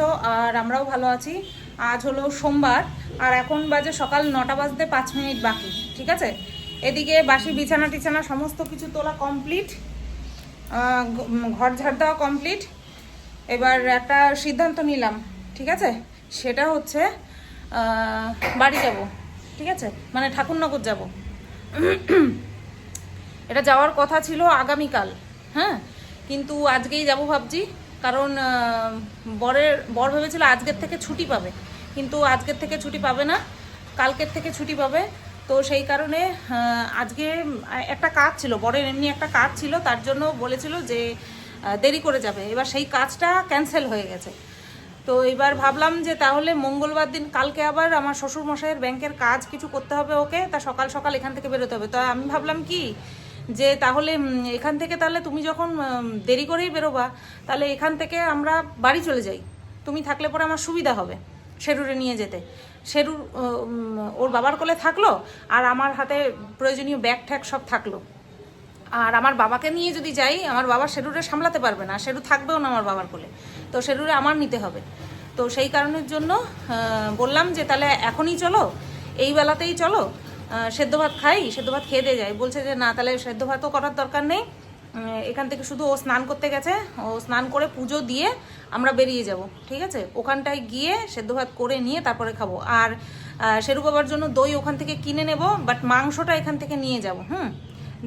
আছো, আর আমরাও ভালো আছি। আজ হলো সোমবার, আর এখন বাজে সকাল নটা বাজতে পাঁচ মিনিট বাকি, ঠিক আছে? এদিকে বাসি বিছানা টিছানা সমস্ত কিছু তোলা কমপ্লিট ঘর ঝাড় দেওয়া কমপ্লিট এবার একটা সিদ্ধান্ত নিলাম, ঠিক আছে? সেটা হচ্ছে বাড়ি যাব, ঠিক আছে? মানে ঠাকুরনগর যাব। এটা যাওয়ার কথা ছিল আগামীকাল হ্যাঁ? কিন্তু আজকেই যাব ভাবছি। কারণ বরের, বর ভেবেছিল আজকের থেকে ছুটি পাবে। কিন্তু আজকের থেকে ছুটি পাবে না, কালকের থেকে ছুটি পাবে। তো সেই কারণে আজকে একটা কাজ ছিল, বরের এমনি একটা কাজ ছিল, তার জন্য বলেছিল যে দেরি করে যাবে। এবার সেই কাজটা ক্যান্সেল হয়ে গেছে। তো এবার ভাবলাম যে তাহলে মঙ্গলবার দিন, কালকে আবার আমার শ্বশুরমশাইয়ের ব্যাংকের কাজ কিছু করতে হবে ওকে, তা সকাল সকাল এখান থেকে বেরোতে হবে। তো আমি ভাবলাম কি যে তাহলে এখান থেকে তাহলে তুমি যখন দেরি করেই বেরোবা, তাহলে এখান থেকে আমরা বাড়ি চলে যাই। তুমি থাকলে পরে আমার সুবিধা হবে শেরুরে নিয়ে যেতে। শেরুর ওর বাবার কোলে থাকল, আর আমার হাতে প্রয়োজনীয় ব্যাগ ঠ্যাগ সব থাকল। আর আমার বাবাকে নিয়ে যদি যাই, আমার বাবা শেরুরে সামলাতে পারবে না। শেরু থাকবেও না আমার বাবার কোলে। তো শেরুরে আমার নিতে হবে। তো সেই কারণের জন্য বললাম যে তাহলে এখনই চলো, এই বেলাতেই চলো। সেদ্ধ ভাত খাই, সেদ্ধ ভাত খেয়ে দিয়ে যাই। বলছে যে, না, তাহলে সেদ্ধ ভাতও করার দরকার নেই। এখান থেকে শুধু ও স্নান করতে গেছে। ও স্নান করে পুজো দিয়ে আমরা বেরিয়ে যাব, ঠিক আছে? ওখানটায় গিয়ে সেদ্ধ ভাত করে নিয়ে তারপরে খাব। আর সেরু বাবার জন্য দই ওখান থেকে কিনে নেব বাট মাংসটা এখান থেকে নিয়ে যাব, হুম?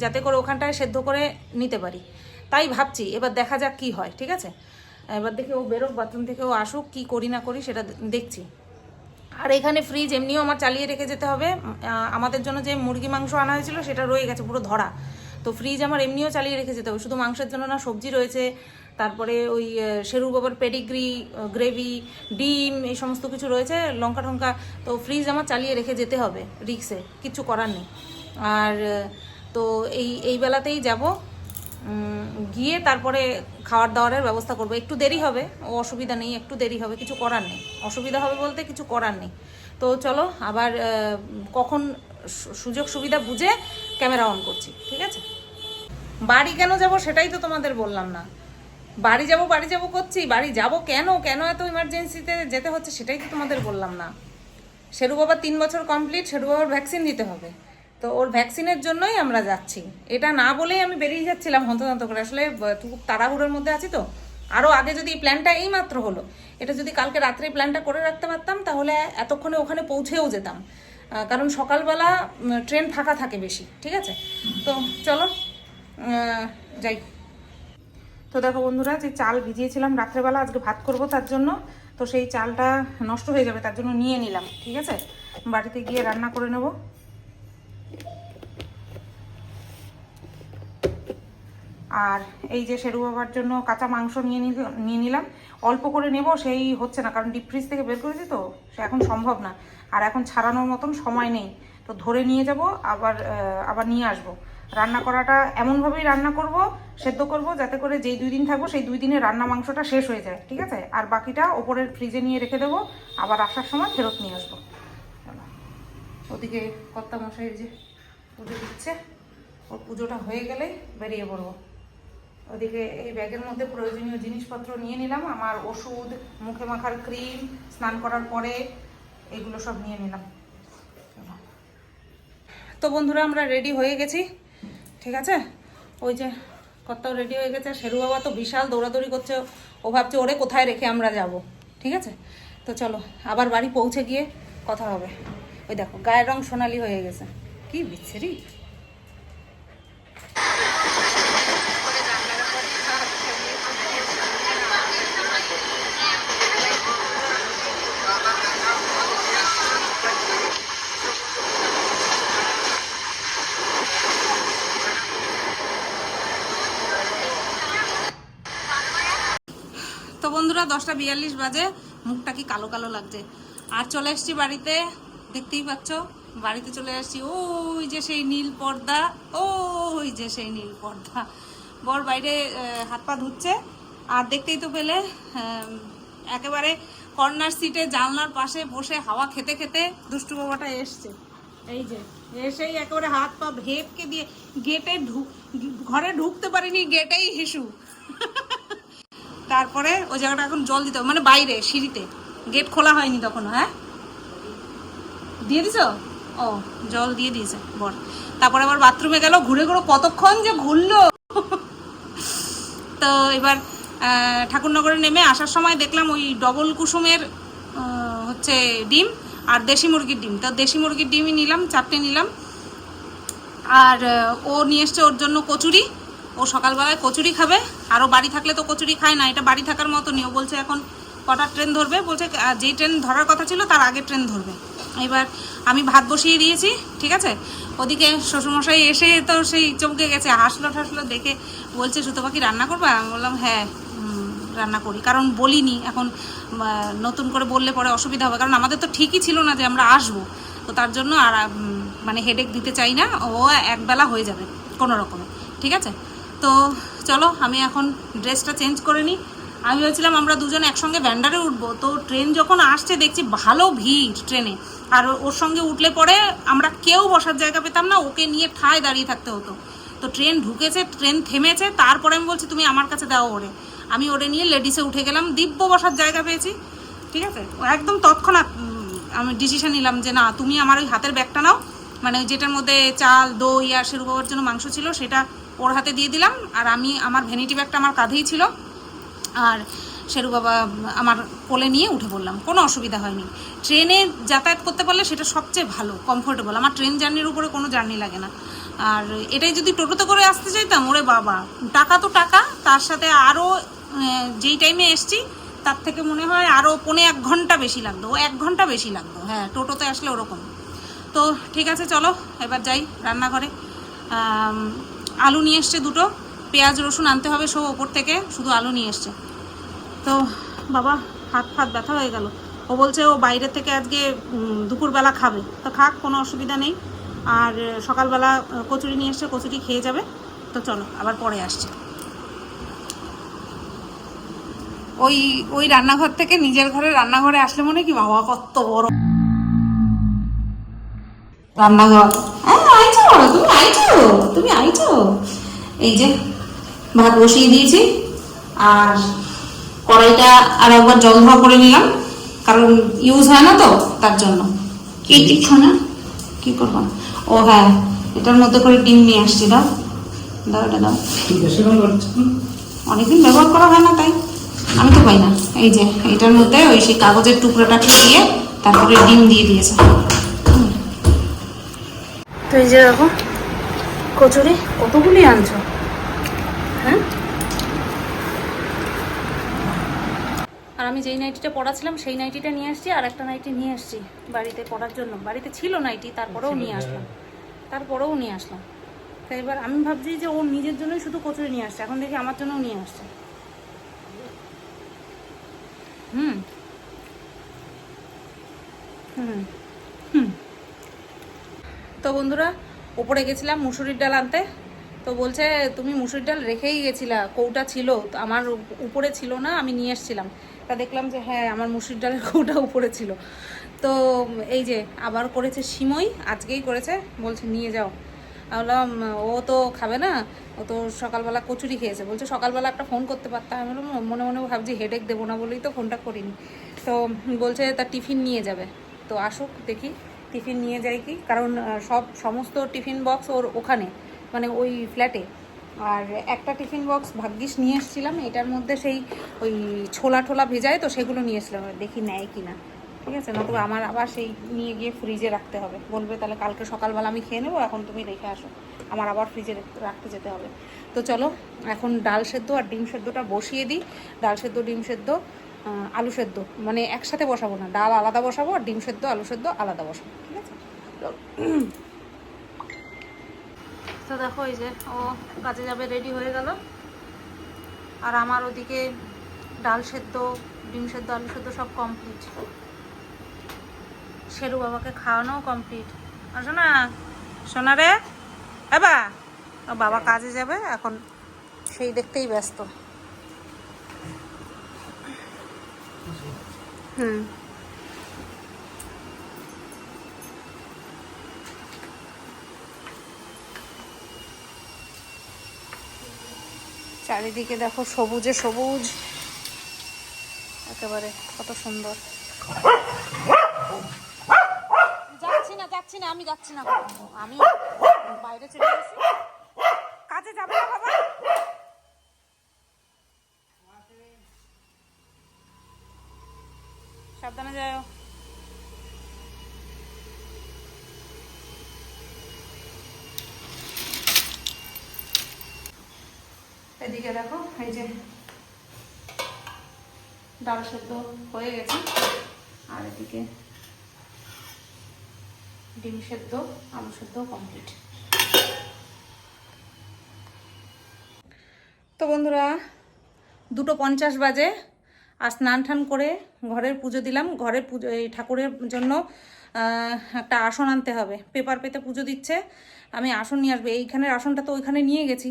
যাতে করে ওখানটায় সেদ্ধ করে নিতে পারি। তাই ভাবছি, এবার দেখা যাক কি হয়, ঠিক আছে? এবার দেখে ও বেরোক, বাথরুম থেকে ও আসুক, কি করি না করি সেটা দেখছি। আর এখানে ফ্রিজ এমনিও আমার চালিয়ে রেখে যেতে হবে। আমাদের জন্য যে মুরগি মাংস আনা হয়েছিল সেটা রয়ে গেছে পুরো ধরা। তো ফ্রিজ আমার এমনিও চালিয়ে রেখে যেতে হবে। শুধু মাংসের জন্য না, সবজি রয়েছে। তারপরে ওই শেরু বাবার পেডিগ্রি গ্রেভি ডিম, এই সমস্ত কিছু রয়েছে, লঙ্কা টঙ্কা। তো ফ্রিজ আমার চালিয়ে রেখে যেতে হবে রিক্সে কিচ্ছু করার নেই। আর তো এই এই বেলাতেই যাব। গিয়ে তারপরে খাওয়ার দাওয়ারের ব্যবস্থা করব। একটু দেরি হবে ও অসুবিধা নেই, একটু দেরি হবে, কিছু করার নেই। অসুবিধা হবে বলতে কিছু করার নেই। তো চলো, আবার কখন সুযোগ সুবিধা বুঝে ক্যামেরা অন করছি, ঠিক আছে? বাড়ি কেন যাব সেটাই তো তোমাদের বললাম না। বাড়ি যাব বাড়ি যাব করছি, বাড়ি যাব কেন কেন এত ইমার্জেন্সিতে যেতে হচ্ছে সেটাই তো তোমাদের বললাম না। শেরু বাবার তিন বছর কমপ্লিট শেরু বাবার ভ্যাকসিন দিতে হবে। তো ওর ভ্যাকসিনের জন্যই আমরা যাচ্ছি। এটা না বলেই আমি বেরিয়ে যাচ্ছিলাম হন্তদন্ত করে। আসলে খুব তাড়াহুড়োর মধ্যে আছি তো। আরও আগে যদি এই প্ল্যানটা এই মাত্র হলো, এটা যদি কালকে রাত্রে প্ল্যানটা করে রাখতে পারতাম, তাহলে এতক্ষণে ওখানে পৌঁছেও যেতাম। কারণ সকালবেলা ট্রেন ফাঁকা থাকে বেশি, ঠিক আছে? তো চলো যাই। তো দেখো বন্ধুরা, যে চাল ভিজিয়েছিলাম রাত্রেবেলা, আজকে ভাত করব তার জন্য। তো সেই চালটা নষ্ট হয়ে যাবে, তার জন্য নিয়ে নিলাম, ঠিক আছে? বাড়িতে গিয়ে রান্না করে নেব। আর এই যে শেরু বাবার জন্য কাঁচা মাংস নিয়ে নিয়ে নিলাম। অল্প করে নেব, সেই হচ্ছে না, কারণ ডিপ ফ্রিজ থেকে বের করেছি তো, সে এখন সম্ভব না। আর এখন ছাড়ানোর মতন সময় নেই। তো ধরে নিয়ে যাব, আবার আবার নিয়ে আসব। রান্না করাটা এমনভাবেই রান্না করব, সেদ্ধ করব, যাতে করে যেই দুই দিন থাকব, সেই দুই দিনে রান্না মাংসটা শেষ হয়ে যায়, ঠিক আছে? আর বাকিটা ওপরের ফ্রিজে নিয়ে রেখে দেবো, আবার আসার সময় ফেরত নিয়ে আসব। ওদিকে কর্তা মশাই যে পুজো দিচ্ছে, ওর পুজোটা হয়ে গেলেই বেরিয়ে পড়ব। ওদিকে এই ব্যাগের মধ্যে প্রয়োজনীয় জিনিসপত্র নিয়ে নিলাম, আমার ওষুধ, মুখে মাখার ক্রিম, স্নান করার পরে এগুলো সব নিয়ে নিলাম। তো বন্ধুরা, আমরা রেডি হয়ে গেছি, ঠিক আছে? ওই যে কর্তাও রেডি হয়ে গেছে, শেরু বাবা তো বিশাল দৌড়াদৌড়ি করছে, ও ভাবছে ওরে কোথায় রেখে আমরা যাব, ঠিক আছে? তো চলো, আবার বাড়ি পৌঁছে গিয়ে কথা হবে। ওই দেখো, গায়ের রং সোনালি হয়ে গেছে। কি বিচ্ছেরি! বন্ধুরা, দশটা বিয়াল্লিশ বাজে। মুখটা কি কালো কালো লাগছে। আর চলে এসছি বাড়িতে। দেখতেই পাচ্ছ, বাড়িতে চলে আসছি ওই যে সেই নীল পর্দা, ওই যে সেই নীল পর্দা। বর বাইরে হাত পা ধুচ্ছে। আর দেখতেই তো পেলে একেবারে কর্নার সিটে জানলার পাশে বসে হাওয়া খেতে খেতে দুষ্টু বাবাটা এসছে। এই যে, এসেই একেবারে হাত পা ভেপকে দিয়ে গেটে ঢুক ঘরে ঢুকতে পারিনি, গেটেই হিসু। তারপরে ওই জায়গাটা এখন জল দিতে হবে। মানে বাইরে, সিঁড়িতে। গেট খোলা হয়নি তখনও হ্যাঁ? দিয়ে দিছো? ও, জল দিয়ে দিয়েছে, বর। তারপরে আবার বাথরুমে গেল, ঘুরে ঘুরে কতক্ষণ যে ঘুরলো। তো এবার ঠাকুরনগরে নেমে আসার সময় দেখলাম ওই ডবল কুসুমের হচ্ছে ডিম আর দেশি মুরগির ডিম। তো দেশি মুরগির ডিমই নিলাম, চারটে নিলাম। আর ও নিয়ে এসছে ওর জন্য কচুরি। ও সকালবেলায় কচুরি খাবে। আরও বাড়ি থাকলে তো কচুরি খায় না, এটা বাড়ি থাকার মতনই। ও বলছে, এখন কটার ট্রেন ধরবে? বলছে যেই ট্রেন ধরার কথা ছিল, তার আগে ট্রেন ধরবে। এবার আমি ভাত বসিয়ে দিয়েছি, ঠিক আছে? ওদিকে শ্বশুরমশাই এসে তো সেই চমকে গেছে, হাসলো ঠাসলো, দেখে বলছে, সুতো পাখি রান্না করবা? আমি বললাম হ্যাঁ রান্না করি। কারণ বলিনি, এখন নতুন করে বললে পরে অসুবিধা হবে। কারণ আমাদের তো ঠিকই ছিল না যে আমরা আসব। তো তার জন্য আর মানে হেডেক দিতে চাই না, ও একবেলা হয়ে যাবে, কোনো রকমে, ঠিক আছে? তো চলো, আমি এখন ড্রেসটা চেঞ্জ করে নিই। আমি ভেবেছিলাম আমরা দুজন একসঙ্গে ভ্যান্ডারে উঠবো। তো ট্রেন যখন আসছে, দেখছি ভালো ভিড় ট্রেনে। আর ওর সঙ্গে উঠলে পরে আমরা কেউ বসার জায়গা পেতাম না, ওকে নিয়ে ঠায় দাঁড়িয়ে থাকতে হতো। তো ট্রেন ঢুকেছে, ট্রেন থেমেছে, তারপরে আমি বলছি, তুমি আমার কাছে দাও ওরে। আমি ওরে নিয়ে লেডিসে উঠে গেলাম, দিব্য বসার জায়গা পেয়েছি। ঠিক আছে? একদম তৎক্ষণাৎ আমি ডিসিশন নিলাম যে, না, তুমি আমার ওই হাতের ব্যাগটা নাও। মানে যেটার মধ্যে চাল, দই আর শেরু বাবার জন্য মাংস ছিল, সেটা ওর হাতে দিয়ে দিলাম, আর আমি আমার ভ্যানিটি ব্যাগটা আমার কাঁধেই ছিল, আর শেরু বাবা আমার কোলে নিয়ে উঠে পড়লাম, কোনো অসুবিধা হয়নি। ট্রেনে যাতায়াত করতে পারলে সেটা সবচেয়ে ভালো কমফোর্টেবল আমার ট্রেন জার্নির উপরে কোনো জার্নি লাগে না। আর এটাই যদি টোটোতে করে আসতে চাইতাম, ওরে বাবা, টাকা তো টাকা, তার সাথে আরও যেই টাইমে এসছি, তার থেকে মনে হয় আরও পৌনে এক ঘণ্টা বেশি লাগতো, ও এক ঘণ্টা বেশি লাগতো হ্যাঁ টোটোতে আসলে ওরকম। তো ঠিক আছে, চলো, এবার যাই রান্নাঘরে। আলু নিয়ে এসছে দুটো, পেঁয়াজ, রসুন আনতে হবে সব ওপর থেকে, শুধু আলু নিয়ে এসছে। তো বাবা, হাত ফাত ব্যথা হয়ে গেল। ও বলছে ও বাইরে থেকে আজকে দুপুরবেলা খাবে। তো খাক, কোনো অসুবিধা নেই। আর সকালবেলা কচুরি নিয়ে এসছে, কচুরি খেয়ে যাবে। তো চলো, আবার পরে আসছে। ওই ওই রান্নাঘর থেকে নিজের ঘরে, রান্নাঘরে আসলে মনে কি বাবা, কত বড়। রান্নাঘর? তুমি আইছো? তুমি আইছো? এই যে ভাত বসিয়ে দিয়েছি আর কড়াইটা আর একবার জল ধোয়া করে নিলাম কারণ ইউজ হয় না তো তার জন্য। কি দিচ্ছ না? কি করব? ও হ্যাঁ এটার মধ্যে করে ডিম নিয়ে আসছি দাও। দাও এটা দাও। অনেকদিন ব্যবহার করা হয় না তাই। আমি তো পাই না। এই যে এটার মধ্যে ওই সেই কাগজের টুকরোটাকে দিয়ে তারপরে ডিম দিয়ে দিয়েছে। তো এই যে দেখো কচুরি কতগুলি আনছো? হ্যাঁ? আর আমি যেই নাইটিটা পড়াছিলাম সেই নাইটিটা নিয়ে আসছি আর একটা নাইটি নিয়ে আসছি বাড়িতে পড়ার জন্য। বাড়িতে ছিল নাইটি তারপরেও নিয়ে আসলাম। তারপরেও নিয়ে আসলাম। তাই এবার আমি ভাবছি যে ও নিজের জন্যই শুধু কচুরি নিয়ে আসছে এখন দেখি আমার জন্যও নিয়ে আসছে। হুম হুম। হুম। তো বন্ধুরা ওপরে গেছিলাম মুসুরির ডাল আনতে। তো বলছে, তুমি মুসুরির ডাল রেখেই গেছিলা, কৌটা ছিল? তো আমার উপরে ছিল না, আমি নিয়ে এসেছিলাম তা দেখলাম যে হ্যাঁ আমার মুসুরির ডালের কৌটা উপরে ছিল। তো এই যে, আবার করেছে সিমই, আজকেই করেছে, বলছে, নিয়ে যাও। বললাম, ও তো খাবে না, ও তো সকালবেলা কচুরি খেয়েছে। বলছে, সকালবেলা একটা ফোন করতে পারতাম। আমি বললাম, মনে মনে ভাবছি হেডেক দেবো না বলেই তো ফোনটা করিনি। তো বলছে তার টিফিন নিয়ে যাবে। তো আসুক, দেখি। টিফিন নিয়ে যাই কি? কারণ সব সমস্ত টিফিন বক্স ওর ওখানে মানে ওই ফ্ল্যাটে। আর একটা টিফিন বক্স ভাগ্যিস নিয়ে এসেছিলাম, এটার মধ্যে সেই ওই ছোলা ঠোলা ভেজায় তো সেগুলো নিয়ে এসেছিলাম। দেখি নেয় কি না। ঠিক আছে? নতুবা আমার আবার সেই নিয়ে গিয়ে ফ্রিজে রাখতে হবে। বলবে তাহলে কালকে সকালবেলা আমি খেয়ে নেব, এখন তুমি রেখে আসো। আমার আবার ফ্রিজে রাখতে যেতে হবে। তো চলো, এখন ডাল সেদ্ধ আর ডিম সেদ্ধটা বসিয়ে দিই। ডাল সেদ্ধ, ডিম সেদ্ধ আলু সেদ্ধ। মানে একসাথে বসাবো না। ডাল আলাদা বসাবো আর ডিম সেদ্ধ, আলু সেদ্ধ আলাদা বসাবো, ঠিক আছে? তো দেখো এই যে, ও কাজে যাবে রেডি হয়ে গেল। আর আমার ওদিকে ডাল সেদ্ধ, ডিম সেদ্ধ, আলু সেদ্ধ সব কমপ্লিট শেরু বাবাকে খাওয়ানোও কমপ্লিট আসো না সোনা রে ও বাবা কাজে যাবে, এখন সেই দেখতেই ব্যস্ত। হুম চারিদিকে দেখো সবুজে সবুজ। একেবারে কত সুন্দর। যাচ্ছি না যাচ্ছি না, আমি যাচ্ছি না। আমি বাইরে চলে গেছি কাজে যাবে না বাবা সাবধানে যাও এদিকে দেখো, এই যে ডাল সেদ্ধ হয়ে গেছে। আর এদিকে ডিম সেদ্ধ, আলু সেদ্ধ কমপ্লিট তো বন্ধুরা, দুটো পঞ্চাশ বাজে। আর স্নান টান করে ঘরের পুজো দিলাম। ঘরের পুজো, এই ঠাকুরের জন্য একটা আসন আনতে হবে। পেপার পেতে পুজো দিচ্ছে। আমি আসন নিয়ে আসব। এইখানের আসনটা তো ওইখানে নিয়ে গেছি।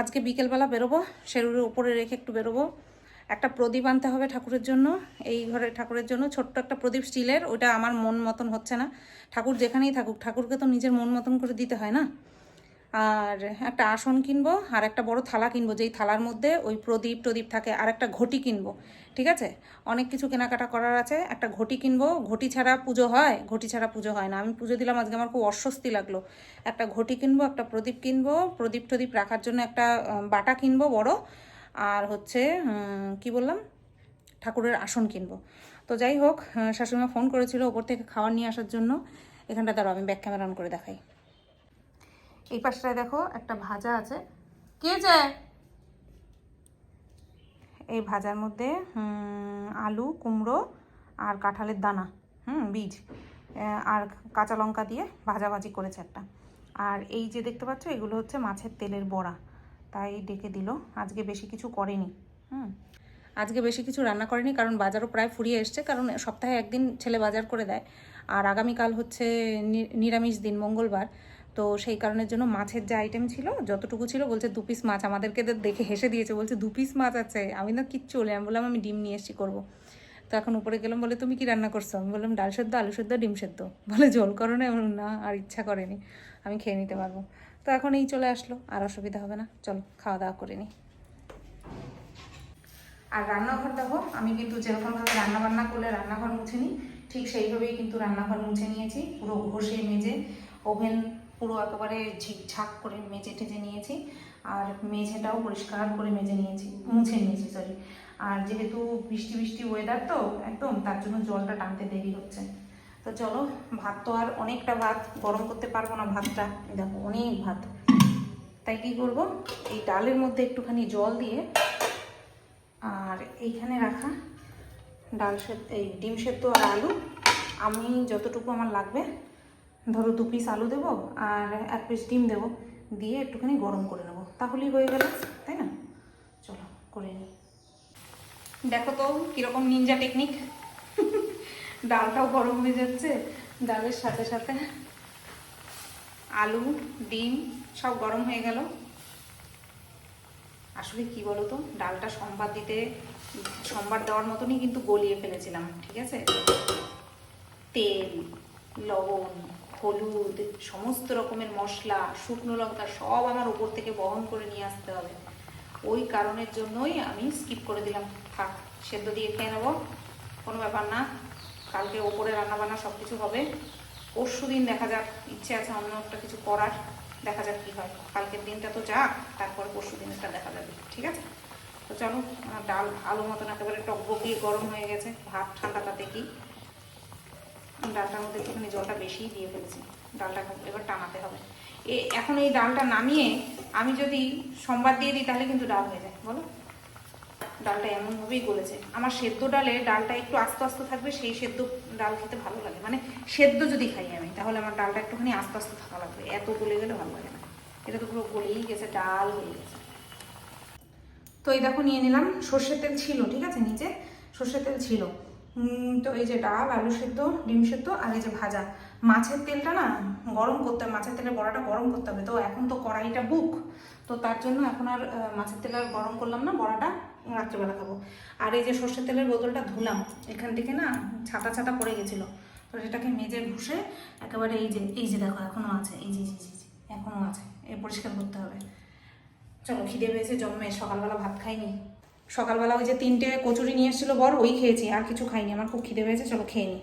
আজকে বিকেলবেলা বেরোবো। সেরুর উপরে রেখে একটু বেরোবো। একটা প্রদীপ আনতে হবে ঠাকুরের জন্য। এই ঘরে ঠাকুরের জন্য ছোট্ট একটা প্রদীপ স্টিলের। ওটা আমার মন মতন হচ্ছে না। ঠাকুর যেখানেই থাকুক, ঠাকুরকে তো নিজের মন মতন করে দিতে হয় না? আর একটা আসন কিনবো, আর একটা বড় থালা কিনবো, যেই থালার মধ্যে ওই প্রদীপ টদীপ থাকে, আর একটা ঘটি কিনবো, ঠিক আছে? অনেক কিছু কেনাকাটা করার আছে, একটা ঘটি কিনবো, ঘটি ছাড়া পুজো হয়, ঘটি ছাড়া পুজো হয় না। আমি পুজো দিলাম, আজকে আমার খুব অস্বস্তি লাগল। একটা ঘটি কিনবো, একটা প্রদীপ কিনবো, প্রদীপ টদীপ রাখার জন্য একটা বাটা কিনবো বড়, আর হচ্ছে কি বললাম? ঠাকুরের আসন কিনবো। তো যাই হোক শাশুড়িমা ফোন করেছিল ওপর থেকে খাবার নিয়ে আসার জন্য। এখানটা দাঁড়াও, আমি ব্যাক ক্যামেরা অন করে দেখাই। এই পাশটায় দেখো একটা ভাজা আছে। কে যায় এই ভাজার মধ্যে আলু, কুমড়ো আর কাঁঠালের দানা, হুম, বীজ আর কাঁচা লঙ্কা দিয়ে ভাজাভাজি করেছে একটা। আর এই যে দেখতে পাচ্ছ, এগুলো হচ্ছে মাছের তেলের বড়া। তাই ডেকে দিল। আজকে বেশি কিছু করেনি, হুম। আজকে বেশি কিছু রান্না করেনি, কারণ বাজারও প্রায় ফুরিয়ে এসছে, কারণ সপ্তাহে একদিন ছেলে বাজার করে দেয়। আর আগামীকাল হচ্ছে নিরামিষ দিন, মঙ্গলবার। তো সেই কারণের জন্য মাছের যে আইটেম ছিল যতটুকু ছিল বলছে দু পিস মাছ আমাদেরকে দেখে হেসে দিয়েছে বলছে দু পিস মাছ আছে আমি না কিচ্ছু বলে আমি বললাম আমি ডিম নিয়ে এসেছি করব। তো এখন উপরে গেলাম বলে তুমি কি রান্না করছ? আমি বললাম ডাল সেদ্ধ আলু সেদ্ধ ডিম সেদ্ধ। বলে জল করো না বললাম, না আর ইচ্ছা করেনি আমি খেয়ে নিতে পারব। তো এখন এই চলে আসলো আর অসুবিধা হবে না চলো খাওয়া দাওয়া করে নিই আর রান্নাঘর দেখো আমি কিন্তু যেরকমভাবে রান্না বান্না করলে রান্নাঘর মুছে নিই ঠিক সেইভাবেই কিন্তু রান্নাঘর মুছে নিয়েছি পুরো ঘষে মেজে ওভেন পুরো একেবারে ঝিকঝাক করে মেজে টেজে নিয়েছি, আর মেঝেটাও পরিষ্কার করে মেজে নিয়েছি, মুছে নিয়েছি সরি আর যেহেতু বৃষ্টি বৃষ্টি ওয়েদার তো, একদম, তার জন্য জলটা টানতে দেরি হচ্ছে। তো চলো, ভাত তো আর অনেকটা ভাত, গরম করতে পারব না ভাতটা। দেখো, অনেক ভাত। তাই কি করব? এই ডালের মধ্যে একটুখানি জল দিয়ে, আর এইখানে রাখা ডাল সেদ্ধ, এই ডিম সেদ্ধ আর আলু। আমি যতটুকু আমার লাগবে ধরো দু পিস আলু দেবো আর এক পিস ডিম দেবো, দিয়ে একটুখানি গরম করে নেব। তাহলেই হয়ে গেল, তাই না? চলো, করে নিই। দেখো তো কীরকম নিনজা টেকনিক ডালটাও গরম হয়ে যাচ্ছে, ডালের সাথে সাথে আলু, ডিম সব গরম হয়ে গেল। আসলে কি বলতো, ডালটা সোমবার দিতে, সোমবার দেওয়ার মতনই কিন্তু গলিয়ে ফেলেছিলাম, ঠিক আছে? তেল, লবণ হলুদ, সমস্ত রকমের মশলা, শুকনো লঙ্কা সব আমার উপর থেকে বহন করে নিয়ে আসতে হবে। ওই কারণের জন্যই আমি স্কিপ করে দিলাম। থাক, সেদ্ধ দিয়ে খেয়ে নেব। কোনো ব্যাপার না, কালকে ওপরে রান্নাবান্না সব কিছু হবে। পরশু দিন দেখা যাক, ইচ্ছে আছে অন্য একটা কিছু করার। দেখা যাক কি হয়। কালকের দিনটা তো যাক, তারপর পরশু দিনটা দেখা যাবে। ঠিক আছে? তো চলো ডাল ভালো মতন একেবারে টকবকিয়ে গরম হয়ে গেছে। ভাত ঠান্ডা তাতে কি ডালটার মধ্যে একটুখানি জলটা বেশিই দিয়ে ফেলেছি, ডালটা এবার টানাতে হবে। এ, এখন এই ডালটা নামিয়ে আমি যদি সোমবার দিয়ে দিই তাহলে কিন্তু ডাল হয়ে যায়, বলো? ডালটা এমনভাবেই গলেছে। আমার সেদ্ধ ডালে ডালটা একটু আস্তে আস্তে থাকবে, সেই সেদ্ধ ডাল খেতে ভালো লাগে। মানে সেদ্ধ যদি খাই আমি, তাহলে আমার ডালটা একটুখানি আস্তে আস্তে থাকা লাগবে। এত গলে গেলে ভালো লাগে না। এটা তো পুরো গলেই গেছে, ডাল হয়ে গেছে। তো এই দেখো, নিয়ে নিলাম। সর্ষের তেল ছিল, ঠিক আছে, নিচে। সর্ষের তেল ছিল। তো এই যে ডাল, আলু সেদ্ধ, ডিম সেদ্ধ আর এই যে ভাজা। মাছের তেলটা না গরম করতে হবে, মাছের তেলের বড়াটা গরম করতে হবে। তো এখন তো কড়াইটা বুক তো তার জন্য এখন আর মাছের তেল আর গরম করলাম না, বড়াটা রাত্রেবেলা খাব। আর এই যে সর্ষের তেলের বোতলটা ধুলাম, এখান থেকে না ছাতা ছাতা পড়ে গেছিল। তো সেটাকে মেজে ঘুষে একেবারে এই যে এই যে দেখো এখনও আছে, এই যে জি জি জি এখনও আছে, এ পরিষ্কার করতে হবে। চলো খিদে পেয়েছে জন্মে সকালবেলা ভাত খাইনি। সকালবেলা ওই যে তিনটে কচুরি নিয়ে এসেছিল বর, ওই খেয়েছি, আর কিছু খাইনি, আমার খুব খিদে পেয়েছে, চলো খেয়ে নিই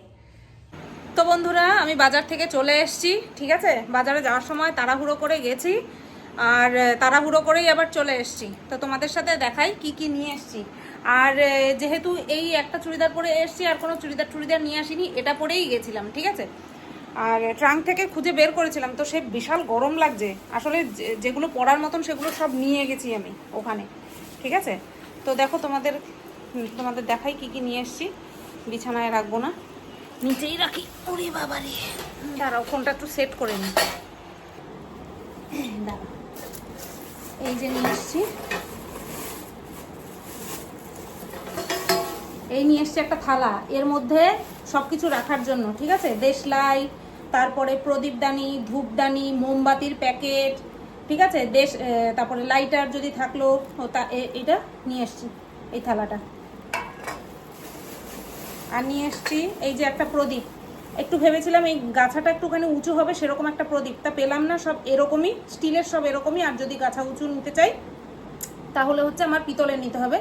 তো বন্ধুরা, আমি বাজার থেকে চলে এসেছি, ঠিক আছে? বাজারে যাওয়ার সময় তাড়াহুড়ো করে গেছি, আর তাড়াহুড়ো করেই আবার চলে এসেছি। তো তোমাদের সাথে দেখাই কি কি নিয়ে এসেছি। আর যেহেতু এই একটা চুড়িদার পরে এসেছি, আর কোনো চুড়িদার টুড়িদার নিয়ে আসিনি, এটা পরেই গেছিলাম, ঠিক আছে? আর, ট্রাঙ্ক থেকে খুঁজে বের করেছিলাম, তো সে বিশাল গরম লাগছে। আসলে যেগুলো পরার মতন সেগুলো সব নিয়ে গেছি আমি ওখানে, ঠিক আছে? তো দেখো তোমাদের তোমাদের দেখাই কি কি নিয়ে এসেছি। বিছানায় রাখব না। নিচেই রাখি। ওরে বাবারে। দাঁড়াও ফোনটা একটু সেট করে নি। দাঁড়াও। এই যে নিয়ে এসছি। এই নিয়ে এসছি একটা থালা। এর মধ্যে সব কিছু রাখার জন্য ঠিক আছে? দেশলাই তারপরে প্রদীপদানি ধূপদানি মোমবাতির প্যাকেট ঠিক আছে? দেশ তারপরে লাইটার যদি থাকল তা এটা নিয়ে এসছি, এই থালাটা। আর নিয়ে এসছি এই যে একটা প্রদীপ। একটু ভেবেছিলাম এই গাছাটা একটুখানি উঁচু হবে, সেরকম একটা প্রদীপ। তা পেলাম না, সব এরকমই, স্টিলের সব এরকমই, আর যদি গাছা উঁচু নিতে চাই, তাহলে হচ্ছে আমার পিতলের নিতে হবে।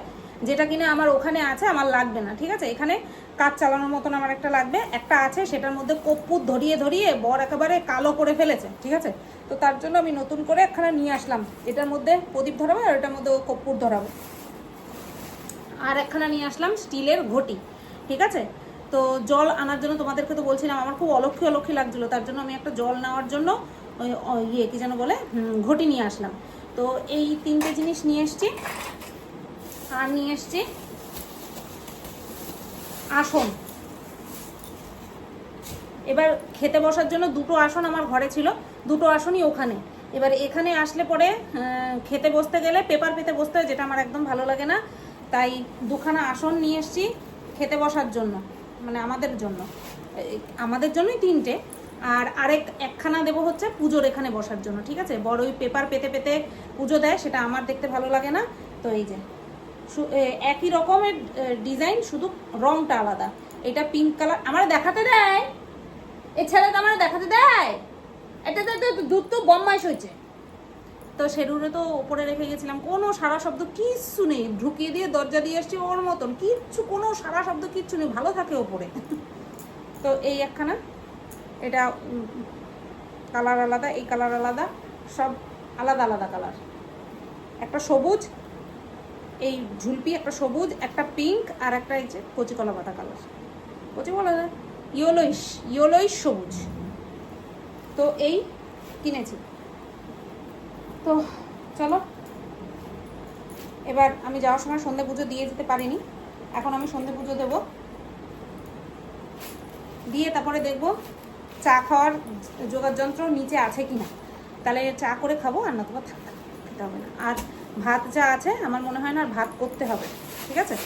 যেটা কিনা আমার ওখানে আছে, আমার লাগবে না, ঠিক আছে? এখানে কাজ চালানোর মতন আমার একটা লাগবে। একটা আছে, সেটার মধ্যে কপ্পুর ধরিয়ে ধরিয়ে বর একেবারে কালো করে ফেলেছে, ঠিক আছে? তো তার জন্য আমি নতুন করে একখানা নিয়ে আসলাম। এটার মধ্যে প্রদীপ ধরাবো আর এটার মধ্যে কপ্পুর ধরাবো। আর একখানা নিয়ে আসলাম স্টিলের ঘটি, ঠিক আছে? তো জল আনার জন্য তোমাদেরকে তো বলছিলাম, আমার খুব অলক্ষী অলক্ষী লাগছিল, তার জন্য আমি একটা জল নেওয়ার জন্য ওই ইয়ে কি যেন বলে ঘটি নিয়ে আসলাম। তো এই তিনটে জিনিস নিয়ে এসছি। আর নিয়ে এসছি আসন। এবার খেতে বসার জন্য দুটো আসন আমার ঘরে ছিল। দুটো আসনই ওখানে। এবার এখানে আসলে পরে খেতে বসতে গেলে পেপার পেতে বসতে হয়, যেটা আমার একদম ভালো লাগে না। তাই দুখানা আসন নিয়ে এসছি খেতে বসার জন্য মানে আমাদের জন্য। আমাদের জন্যই তিনটে। আর আরেক একখানা দেবো হচ্ছে পুজোর এখানে বসার জন্য, ঠিক আছে? বড় ওই পেপার পেতে পেতে পুজো দেয়, সেটা আমার দেখতে ভালো লাগে না। তো এই যে একই রকমের ডিজাইন শুধু রংটা আলাদা। এটা পিঙ্ক কালার আমার দেখাতে দেয়? এ তো আমার দেখাতে দেয়? এটা তো দুধ তো বম্মাইশ হয়েছে। তো সেরুরে তো ওপরে রেখে গেছিলাম। কোনো সারা শব্দ কিচ্ছু নেই। ঢুকিয়ে দিয়ে দরজা দিয়ে এসছি ওর মতন। কিচ্ছু কোনো সারা শব্দ কিচ্ছু নেই। ভালো থাকে ওপরে। তো এই একখানা। এটা কালার আলাদা, এই কালার আলাদা। সব আলাদা আলাদা কালার। একটা সবুজ, এই ঝুলপি, একটা সবুজ, একটা পিঙ্ক, আর একটা এই যে কচি কলা পাতা কালার। কচি কলা ইয়োলোইশ ইয়োলোইশ সবুজ। তো এই কিনেছি। তো চলো। এবার আমি যাওয়ার সময় সন্ধে পুজো দিয়ে যেতে পারিনি। এখন আমি সন্ধে পুজো দেবো। দিয়ে তারপরে দেখব চা খাওয়ার যোগার যন্ত্র নিচে আছে কি না তাহলে চা করে খাব, আর না তোমার হবে না। আর ভাত যা আছে, আমার মনে হয় না আর ভাত করতে হবে, ঠিক আছে?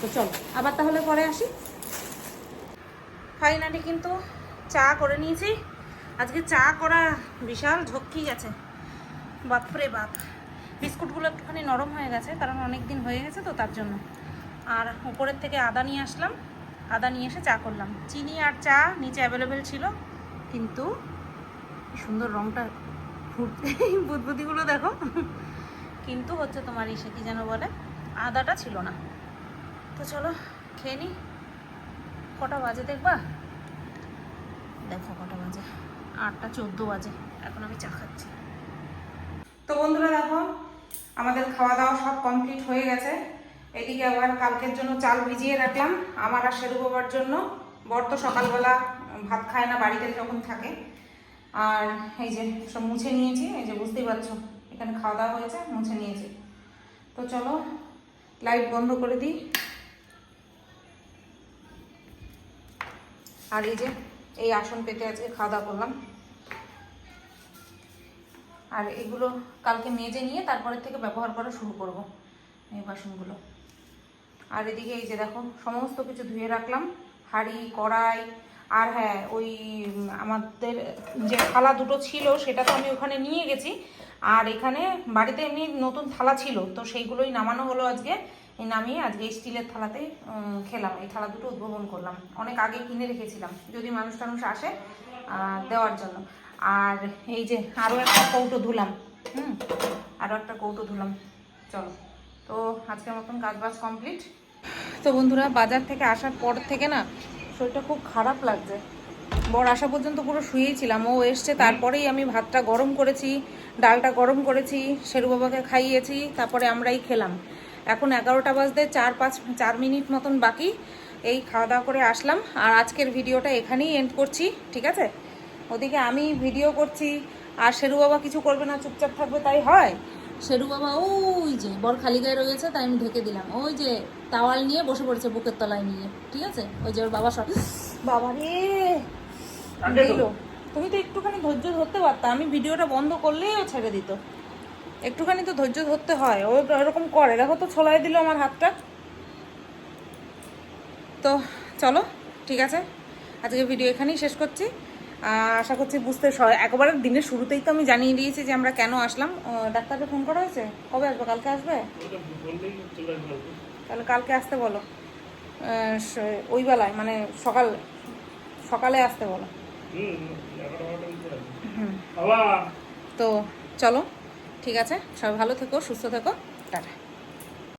তো চলো, আবার তাহলে পরে আসি। ফাইনালি কিন্তু চা করে নিয়েছি। আজকে চা করা বিশাল ঝক্কি গেছে বাপরে বাপ। বিস্কুটগুলো একটুখানি নরম হয়ে গেছে, কারণ অনেক দিন হয়ে গেছে তো তার জন্য। আর উপরের থেকে আদা নিয়ে আসলাম, আদা নিয়ে এসে চা করলাম। চিনি আর চা নিচে অ্যাভেলেবেল ছিল, কিন্তু সুন্দর রংটা ফুটতে বুদবুদিগুলো দেখো। কিন্তু হচ্ছে তোমার ইসে কি যেন বলে, আদাটা ছিল না। তো চলো খেয়ে নি, কটা বাজে দেখবা? দেখো কটা বাজে। আটটা চোদ্দ বাজে। এখন আমি চা খাচ্ছি। তো বন্ধুরা দেখো, আমাদের খাওয়া দাওয়া সব কমপ্লিট হয়ে গেছে। এদিকে আবার কালকের জন্য চাল ভিজিয়ে রাখলাম। আমার আর সেরু বাবার জন্য। বর তো সকালবেলা ভাত খায় না, বাড়িতে যখন থাকে। আর এই যে সব মুছে নিয়েছি, এই যে বুঝতেই পারছ, এখানে খাওয়া দাওয়া হয়েছে, মুছে নিয়েছি। তো চলো লাইট বন্ধ করে দিই। আর এই যে, এই আসন পেতে আজকে খাওয়া দাওয়া করলাম। আর এগুলো কালকে মেজে নিয়ে তারপরে থেকে ব্যবহার করা শুরু করব এই বাসনগুলো। আর এদিকে এই যে দেখো, সমস্ত কিছু ধুয়ে রাখলাম। হাঁড়ি, কড়াই, আর হ্যাঁ ওই আমাদের যে থালা দুটো ছিল সেটা তো আমি ওখানে নিয়ে গেছি। আর এখানে বাড়িতে এমনি নতুন থালা ছিল, তো সেইগুলোই নামানো হলো আজকে। নামিয়ে আজকে স্টিলের থালাতেই খেলাম। এই থালা দুটো উদ্ভাবন করলাম। অনেক আগে কিনে রেখেছিলাম, যদি মানুষ টানুষ আসে দেওয়ার জন্য। আর এই যে আরও একটা কৌটো ধুলাম, হুম? আরও একটা কৌটো ধুলাম। চলো। তো আজকের মতন কাজ বাজ কমপ্লিট তো বন্ধুরা, বাজার থেকে আসার পর থেকে না, শরীরটা খুব খারাপ লাগছে। বর আসা পর্যন্ত পুরো শুয়েই ছিলাম। ও এসছে, তারপরেই আমি ভাতটা গরম করেছি, ডালটা গরম করেছি, শেরু বাবাকে খাইয়েছি, তারপরে আমরাই খেলাম। এখন এগারোটা বাজতে চার পাঁচ, চার মিনিট মতন বাকি। এই খাওয়া দাওয়া করে আসলাম। আর আজকের ভিডিওটা এখানেই এন্ড করছি, ঠিক আছে? ওদিকে আমি ভিডিও করছি আর শেরু বাবা কিছু করবে না চুপচাপ থাকবে তাই হয়? শেরু বাবা ওই যে বর খালি গায়ে রয়েছে তাই আমি ঢেকে দিলাম। ওই যে তাওয়াল নিয়ে বসে পড়েছে বুকের তলায় নিয়ে ঠিক আছে? ওই যে ওর বাবা সব বাবা রে! দিল। তুমি তো একটুখানি ধৈর্য ধরতে পারতা। আমি ভিডিওটা বন্ধ করলেই ও ছেড়ে দিত। একটুখানি তো ধৈর্য ধরতে হয় ও তো এরকম করে। দেখো তো ছলাই দিল আমার হাতটা। তো চলো ঠিক আছে? আজকে ভিডিও এখানেই শেষ করছি। আশা করছি বুঝতে একবারে দিনের শুরুতেই তো আমি জানিয়ে দিয়েছি যে আমরা কেন আসলাম। ডাক্তারকে ফোন করা হয়েছে? কবে আসবে? কালকে আসবে? তাহলে কালকে আসতে বলো। ওই বেলায় মানে সকাল, সকালে আসতে বলো। তো চলো, ঠিক আছে? সবাই ভালো থেকো, সুস্থ থেকো। টাটা।